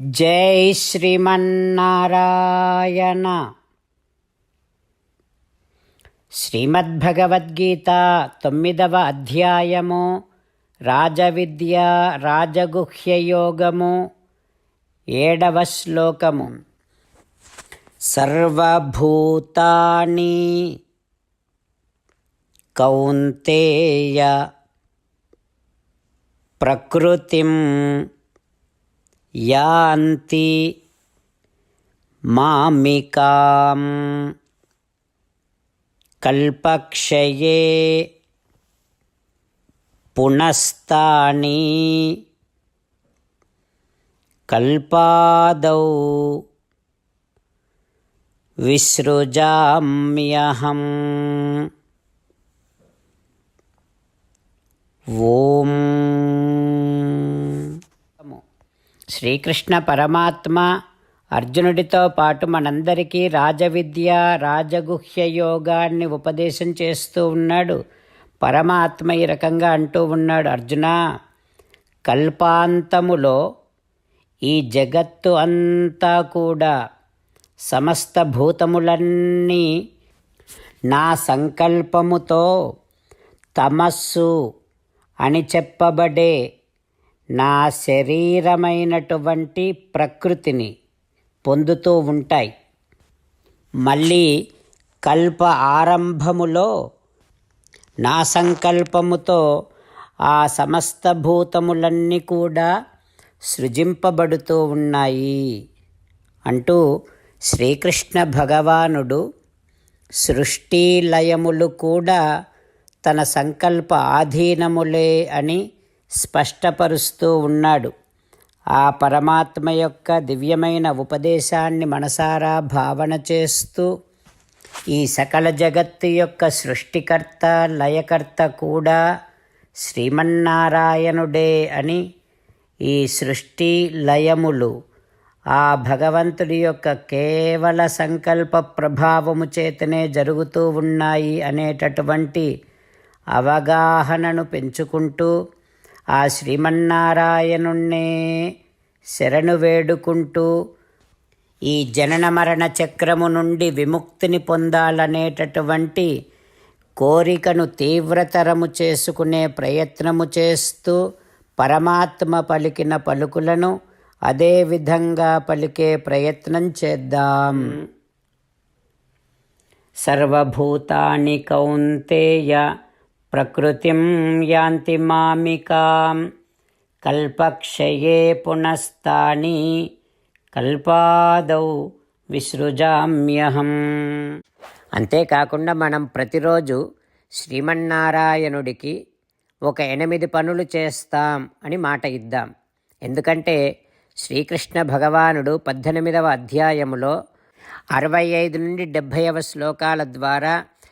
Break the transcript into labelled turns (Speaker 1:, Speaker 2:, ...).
Speaker 1: జై శ్రీమన్నారాయణ. శ్రీమద్భగవద్గీత తొమ్మిదవ అధ్యాయము రాజవిద్య రాజగుహ్యయోగము ఏడవ శ్లోకము. సర్వభూతాని కౌంతేయ ప్రకృతిం यान्ति मामिकां कल्पक्षये पुनस्तानि कल्पादौ विसृजाम्यहम्। ॐ శ్రీకృష్ణ పరమాత్మ అర్జునుడితో పాటు మనందరికీ రాజవిద్య రాజగుహ్య యోగాన్ని ఉపదేశం చేస్తూ ఉన్నాడు. పరమాత్మ ఈ రకంగా అంటూ ఉన్నాడు అర్జున కల్పాంతములో ఈ జగత్తు అంతా కూడా సమస్త భూతములన్నీ నా సంకల్పముతో తమస్సు అని చెప్పబడే నా శరీరమైనటువంటి ప్రకృతిని పొందుతూ ఉంటాయి. మళ్ళీ కల్ప ఆరంభములో నా సంకల్పముతో ఆ సమస్త భూతములన్నీ కూడా సృజింపబడుతూ ఉన్నాయి అంటూ శ్రీకృష్ణ భగవానుడు సృష్టి లయములు కూడా తన సంకల్ప ఆధీనములే అని స్పష్టపరుస్తూ ఉన్నాడు. ఆ పరమాత్మ యొక్క దివ్యమైన ఉపదేశాన్ని మనసారా భావన చేస్తూ ఈ సకల జగత్తు యొక్క సృష్టికర్త లయకర్త కూడా శ్రీమన్నారాయణుడే అని ఈ సృష్టి లయములు ఆ భగవంతుడి యొక్క కేవల సంకల్ప ప్రభావము చేతనే జరుగుతూ ఉన్నాయి అనేటటువంటి అవగాహనను పెంచుకుంటూ ఆ శ్రీమన్నారాయణుణ్ణే శరణు వేడుకుంటూ ఈ జనన మరణ చక్రము నుండి విముక్తిని పొందాలనేటటువంటి కోరికను తీవ్రతరము చేసుకునే ప్రయత్నము చేస్తూ పరమాత్మ పలికిన పలుకులను అదే విధంగా పలికే ప్రయత్నం చేద్దాం. సర్వభూతాని కౌంతేయ ప్రకృతిం యాంతి మామికాం కల్పక్షయే పునస్తాని కల్పాదౌ విసృజామ్యహం అంతేకాకుండా మనం ప్రతిరోజు శ్రీమన్నారాయణుడికి ఒక ఎనిమిది పనులు చేస్తాం అని మాట ఇద్దాం. ఎందుకంటే శ్రీకృష్ణ భగవానుడు పద్దెనిమిదవ అధ్యాయములో అరవై ఐదు నుండి డెబ్భైవ శ్లోకాల ద్వారా